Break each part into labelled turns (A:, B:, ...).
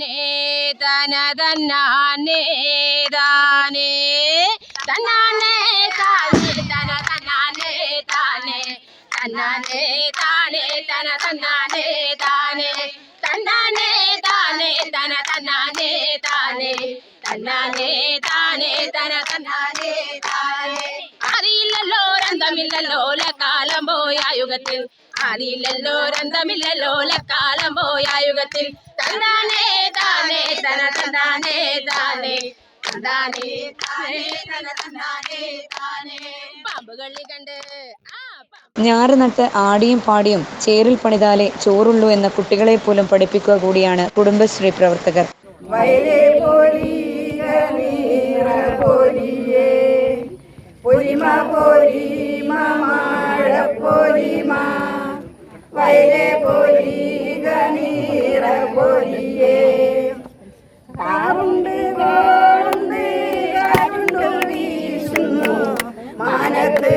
A: താനേ തന തന്നാനേ താനേ തന്നാനേ താനേ തന താനേ തന്നാനേ താനേ തന താനേ തന്നാനേ താനേ തന താനേ തന്നാനേ താനേ തന തന്നാനേ താനേ അറിയില്ലല്ലോ രന്തമില്ലല്ലോ കാലം പോയ യുഗത്തിൽ അറിയില്ലല്ലോ രന്തമില്ലല്ലോ ലക്കാലം പോയ യുഗത്തിൽ. തന്നാനേ താനേ തന തന്നാനേ താനേ.
B: ഞാറ് നട്ട് ആടിയും പാടിയും ചേറിൽ പണിതാലേ ചോറുള്ളൂ എന്ന കുട്ടികളെ പോലും പഠിപ്പിക്കുക കൂടിയാണ് കുടുംബശ്രീ പ്രവർത്തകർ.
C: പൊലിമ പൊലിമ മഴ പൊലിമ. വയലേ പോലി ഗണീര പോലിയേ. കാറുണ്ട് കോളുണ്ട് കാറ്റുണ്ട് വീശുന്നു. മാനത്ത്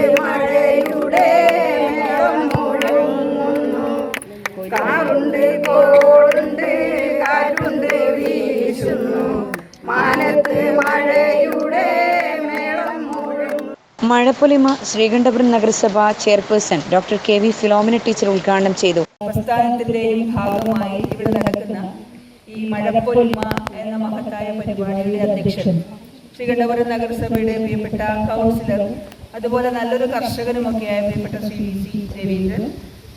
B: മഴപ്പൊലിമ ശ്രീകണ്ഠപുരം നഗരസഭ chairperson doctor K V Philomina teacher ഉദ്ഘാടനം ചെയ്തു.
D: പ്രസ്ഥാനത്തിന്റെയും ഭാഗമായി ഇവിടെ നടക്കുന്ന ഈ മഴപ്പൊലിമ എന്ന മഹത്തായ പരിപാടിയുടെ അധ്യക്ഷൻ ശ്രീകണ്ഠപുരം നഗരസഭയുടെ പ്രിയപ്പെട്ട കൗൺസിലർ അതുപോലെ നല്ലൊരു കർഷകനുമൊക്കെയായ പ്രിയപ്പെട്ട ശ്രീ സി രവീന്ദ്രൻ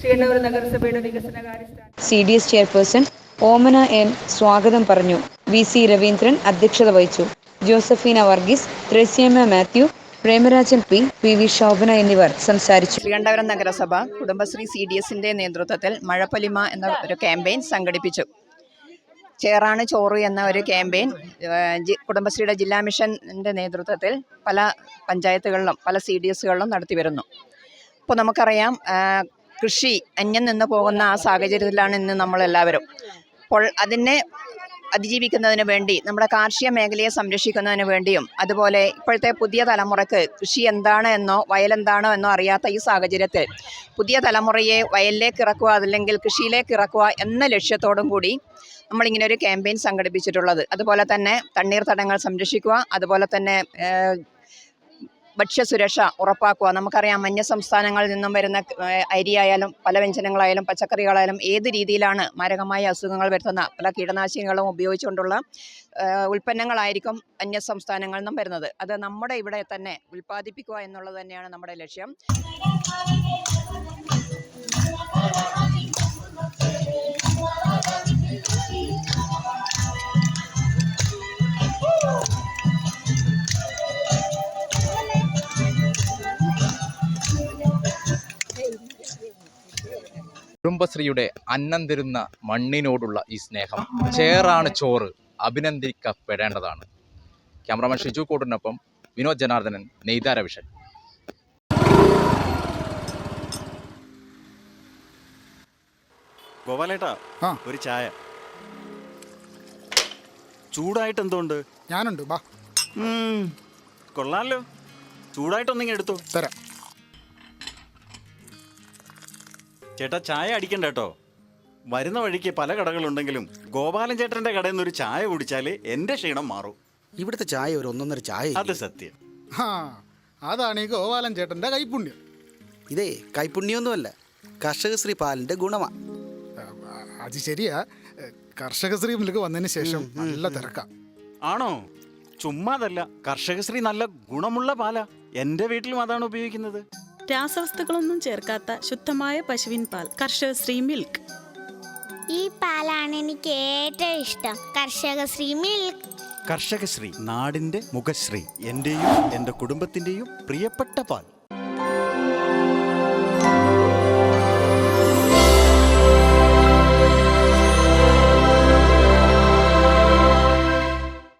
D: ശ്രീകണ്ഠപുരം നഗരസഭയുടെ വികസന കാര്യ
B: C D S chairperson Omana M സ്വാഗതം പറഞ്ഞു. വി സി രവീന്ദ്രൻ അധ്യക്ഷത വഹിച്ചു. Josephina Varghese Thresiamma Mathew Premarajan P P V Shobhana എന്നിവർ സംസാരിച്ചു.
E: ശ്രീകണ്ഠപുരം നഗരസഭ കുടുംബശ്രീ സി ഡി എസിന്റെ നേതൃത്വത്തിൽ മഴപ്പൊലിമ എന്ന ഒരു ക്യാമ്പയിൻ സംഘടിപ്പിച്ചു. ചേറാണ് ചോറ് എന്ന ഒരു ക്യാമ്പയിൻ കുടുംബശ്രീയുടെ ജില്ലാ മിഷന്റെ നേതൃത്വത്തിൽ പല പഞ്ചായത്തുകളിലും പല സി ഡി എസുകളിലും നടത്തി വരുന്നു. ഇപ്പോൾ നമുക്കറിയാം കൃഷി അന്യം നിന്ന് പോകുന്ന ആ സാഹചര്യത്തിലാണ് ഇന്ന് നമ്മളെല്ലാവരും. അപ്പോൾ അതിനെ അതിജീവിക്കുന്നതിന് വേണ്ടി നമ്മുടെ കാർഷിക മേഖലയെ സംരക്ഷിക്കുന്നതിന് വേണ്ടിയും അതുപോലെ ഇപ്പോഴത്തെ പുതിയ തലമുറയ്ക്ക് കൃഷി എന്താണ് എന്നോ വയലെന്താണോ എന്നോ അറിയാത്ത ഈ സാഹചര്യത്തിൽ പുതിയ തലമുറയെ വയലിലേക്ക് ഇറക്കുക അതല്ലെങ്കിൽ കൃഷിയിലേക്ക് ഇറക്കുക എന്ന ലക്ഷ്യത്തോടും കൂടി നമ്മളിങ്ങനെ ഒരു ക്യാമ്പയിൻ സംഘടിപ്പിച്ചിട്ടുള്ളത്. അതുപോലെ തന്നെ തണ്ണീർത്തടങ്ങൾ സംരക്ഷിക്കുക അതുപോലെ തന്നെ ഭക്ഷ്യസുരക്ഷ ഉറപ്പാക്കുക. നമുക്കറിയാം അന്യ സംസ്ഥാനങ്ങളിൽ നിന്നും വരുന്ന അരിയായാലും പല വ്യഞ്ജനങ്ങളായാലും പച്ചക്കറികളായാലും ഏത് രീതിയിലാണ് മാരകമായ അസുഖങ്ങൾ വരുത്തുന്ന പല കീടനാശിനികളും ഉപയോഗിച്ചുകൊണ്ടുള്ള ഉൽപ്പന്നങ്ങളായിരിക്കും അന്യ സംസ്ഥാനങ്ങളിൽ നിന്നും വരുന്നത്. അത് നമ്മുടെ ഇവിടെ തന്നെ ഉൽപ്പാദിപ്പിക്കുക എന്നുള്ളത് തന്നെയാണ് നമ്മുടെ ലക്ഷ്യം.
F: കുടുംബശ്രീയുടെ അന്നം തരുന്ന മണ്ണിനോടുള്ള ഈ സ്നേഹം. ചേറാണ് ചോറ്. അഭിനന്ദിക്കപ്പെടേണ്ടതാണ്. ക്യാമറമാൻ ഷിജു കോട്ടിനൊപ്പം വിനോദ് ജനാർദ്ദനൻ നെയ്താര വിഷൻ.
G: ഗോപാലേട്ടാ ഒരു ചായ. ചൂടായിട്ട് എന്തുണ്ട്
H: ഞാനുണ്ട് ബാ.
G: കൊള്ളാലോ. ചൂടായിട്ടൊന്നിങ്ങനെ എടുത്തു.
H: തരാം.
G: ചേട്ടാ ചായ അടിക്കണ്ട കേട്ടോ. വരുന്ന വഴിക്ക് പല കടകളുണ്ടെങ്കിലും ഗോപാലൻ ചേട്ടന്റെ കടയിൽ നിന്ന് ഒരു ചായ കുടിച്ചാൽ എന്റെ ക്ഷീണം മാറും.
I: ഇവിടുത്തെ ചായ ഒരു ഒന്നൊന്നര ചായ
G: അത് സത്യം.
H: ആ അതാണ് ഈ ഗോപാലൻ ചേട്ടന്റെ കൈപ്പുണ്യം
I: ഇതേ കൈപ്പുണ്യൊന്നുമല്ല കർഷകശ്രീ പാലിന്റെ ഗുണമാ.
H: അത് ശരിയാ. കർഷകശ്രീ മുന്നിലേക്ക് വന്നതിന് ശേഷം നല്ല തിരക്കാ.
G: ആണോ? ചുമ്മാതല്ല കർഷകശ്രീ നല്ല ഗുണമുള്ള പാലാ. എന്റെ വീട്ടിലും അതാണ് ഉപയോഗിക്കുന്നത്.
J: രാസവസ്തുക്കളൊന്നും ചേർക്കാത്ത ശുദ്ധമായ പശുവിൻ പാൽ കർഷക ശ്രീ മിൽക്ക്.
K: ഈ പാലാണ് എനിക്ക് ഏറ്റവും ഇഷ്ടം. കർഷക ശ്രീ മിൽക്ക്.
G: കർഷകശ്രീ നാടിന്റെ മുഖശ്രീ എന്റെയും എന്റെ കുടുംബത്തിന്റെയും പ്രിയപ്പെട്ട പാൽ.